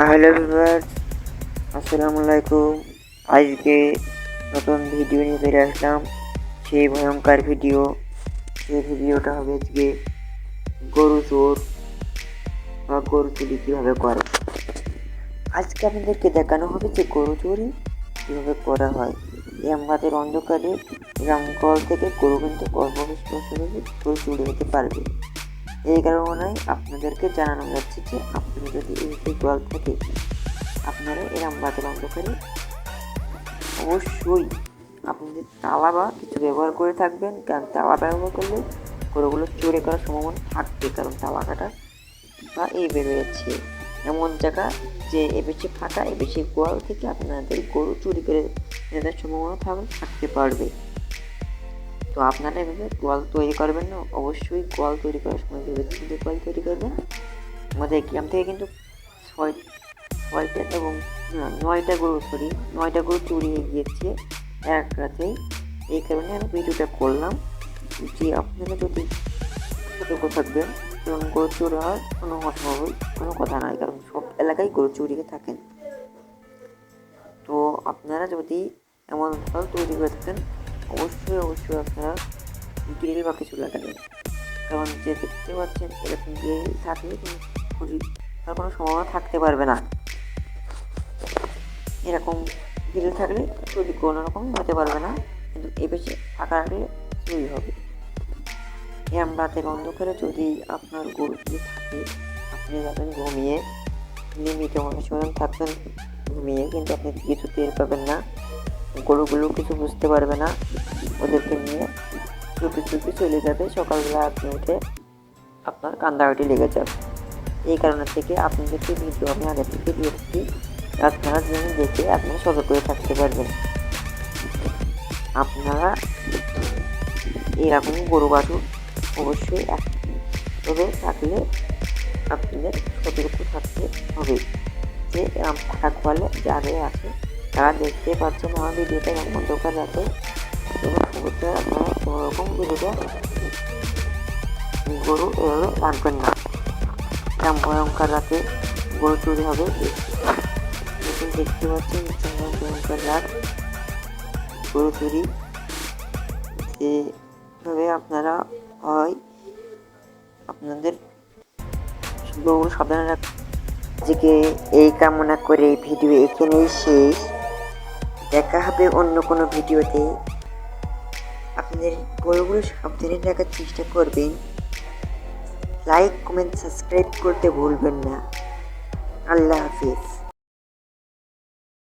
Hello ভিভার আসসালামু আলাইকুম। আজকে নতুন ভিডিও নিয়ে ফিরে আসলাম। সেই ভয়ঙ্কর ভিডিও। সেই ভিডিওটা হবে আজকে গরু চোর বা গরু চুরি কীভাবে করে। আজকে আপনাদেরকে দেখানো হবে যে গরু চুরি কীভাবে করা হয়। এই আমাদের অন্ধকারে রামকল থেকে গরু কিন্তু গর্ভবিশ্বাসে গরু চুরি হতে পারবে। এই কারণে আপনাদেরকে জানানো যাচ্ছে যে আপনি যদি যে জল থাকে আপনারা এরম বাতিল অন্ধকারে অবশ্যই। আপনাদের তালা বা কিছু ব্যবহার করে থাকবেন, কারণ তালা ব্যবহার করলে গরুগুলো চুরি করার সম্ভাবনা থাকবে, কারণ তালা কাটা বা এই বেরোচ্ছে এমন জায়গা যে এ বেশি ফাঁকা, এ বেশি গোয়াল থেকে আপনাদের গরু চুরি করে নেওয়ার সম্ভাবনা থাকতে পারবে। তো আপনারা এভাবে গোয়াল তৈরি করবেন না, অবশ্যই গোয়াল তৈরি করার সময় ভেবে চিন্তে গোয়াল তৈরি করবেন। আমাদের গ্রাম থেকে কিন্তু ছয়, ছয়টা এবং নয়টা গরু সরি নয়টা গরু চুরি হয়ে গিয়েছে এক রাতেই এই কারণে আমি ভিডিওটা করলাম যে আপনারা যদি সতর্ক থাকবেন এবং গরু চুরি হওয়ার কোনো অসম্ভব, কোনো কথা নয়, কারণ সব এলাকায় গরু চুরি থাকেন। তো আপনারা যদি এমন ফল তৈরি করে থাকেন অবশ্যই অবশ্যই আপনারা গ্রিল বা কিছু লাগাবেন কারণ যে দেখতে পাচ্ছেন, এরকম গ্রিল থাকলে কিন্তু চুরি হওয়ার কোনো সম্ভাবনা থাকতে পারবে না। এরকম গ্রিল থাকলে চুরি কোনো রকম হতে পারবে না, কিন্তু এ বেশি ফাঁকা রাখলে চুরি হবে। এরম রাতের অন্ধকারে যদি আপনার গরু যদি থাকে, আপনি যাবেন ঘুমিয়ে। নিয়মিত মানুষ মতন থাকবেন, ঘুমিয়ে কিন্তু আপনি কিছু টের পাবেন না। গরুগুলো কিছু বুঝতে পারবে না। ওদেরকে নিয়ে চুপি চুপি চলে যাবে। সকালবেলা আপনি উঠে আপনার কান্দাকাটি লেগে যাবে। এই কারণে থেকে আপনাদেরকে ভিডিও আমি আগে থেকে দিয়েছি আপনারা যেন দেখে আপনারা সতর্ক হয়ে থাকতে পারবেন। আপনারা এরকম গরু বাছুর অবশ্যই একভাবে থাকলে আপনাদের সতর্ক থাকতে হবে। যে এরকম ফাঁকা খোয়ালে যাদের আছে তারা দেখতে পাচ্ছেন আমার ভিডিওটা এরকম অন্ধকার রাতে এবং অবশ্যই আপনারা কোনো রকম ভিডিওটা গরু এভাবে রাখবেন না। এরকম ভয়ঙ্কর রাতে গরু চুরি হবে। দেখতে পাচ্ছেন ভয়ঙ্কর রাত। গরু চুরি যেভাবে আপনারা হয়, আপনাদের গরু সাবধানে রাখ আজকে এই কামনা করে ভিডিও এখানেই শেষ। দেখা হবে অন্য কোনো ভিডিওতে। আপনাদের গরুগুলো সাবধানে রাখার চেষ্টা করবেন। লাইক কমেন্ট সাবস্ক্রাইব করতে ভুলবেন না। আল্লাহ হাফিজ।